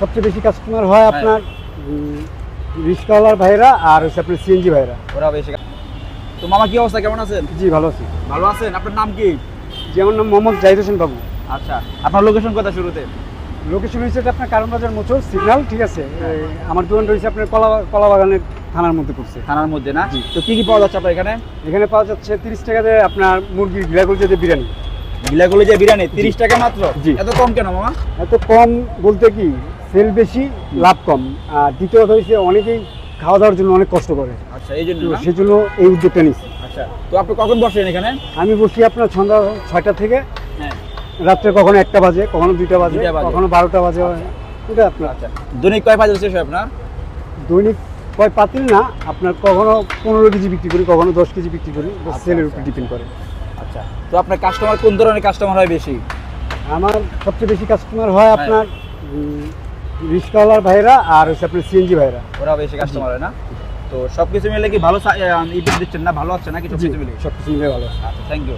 সবচেয়ে বেশি কাস্টমার হয় আপনার উম, রিক্সাওয়ালার ভাইরা আর হচ্ছে আপনার সিএনজি ভাইরা। ওরা বেশি তো মামা কি অবস্থা? কেমন আছেন? জি ভালো আছি। ভালো আছেন? আপনার নাম কি? জি আমার নাম মোহাম্মদ জাহিদ হোসেন বাবু। আচ্ছা আপনার লোকেশন কথা শুরুতে? লোকেশন হয়েছে এটা আপনার কারণ বাজার মোচর সিগন্যাল ঠিক আছে? আমার দোকান রয়েছে আপনার কলা কলা বাগানের থানার মধ্যে পড়ছে। থানার মধ্যে না। তো কি কি পাওয়া যাচ্ছে আপনার এখানে? এখানে পাওয়া যাচ্ছে তিরিশ টাকাতে আপনার মুরগির গিলাগুলো যেতে বিরিয়ানি। বিলাগুলো যে বিরিয়ানি তিরিশ টাকা মাত্র? জি। এত কম কেন মামা? এত কম বলতে কি সেল বেশি লাভ কম। আর দ্বিতীয় কথা হচ্ছে অনেকেই খাওয়া দাওয়ার জন্য অনেক কষ্ট করে। আচ্ছা এই জন্য তো না? সেজন্য এই উদ্যোগটা নিচ্ছি আচ্ছা তো আপনি কখন বসেন এখানে? আমি বসি আপনার সন্ধ্যা ছয়টা থেকে হ্যাঁ। রাত্রে কখনো একটা বাজে কখনো দুইটা বাজে। কখনো বারোটা বাজে এটা আপনার। আচ্ছা দৈনিক কয় বাজার শেষ হয় আপনার? দৈনিক কয় পাতিল না আপনার কখনো পনেরো কেজি বিক্রি করি কখনো দশ কেজি বিক্রি করি আচ্ছা, সেলের আচ্ছা। উপর ডিপেন্ড করে। আচ্ছা তো আপনার কাস্টমার কোন ধরনের কাস্টমার হয় বেশি? আমার সবচেয়ে বেশি কাস্টমার হয় হ্যাঁ। আপনার রিক্সাওয়ালার ভাইরা আর হচ্ছে আপনার সিএনজি ভাইরা। ওরা বেশি কাস্টমার হয় না? তো সব কিছু মিলে কি ভালো ইপিট দিচ্ছেন না? ভালো আছে না কিছু কিছু মিলে সব কিছু মিলে ভালো আচ্ছা থ্যাংক ইউ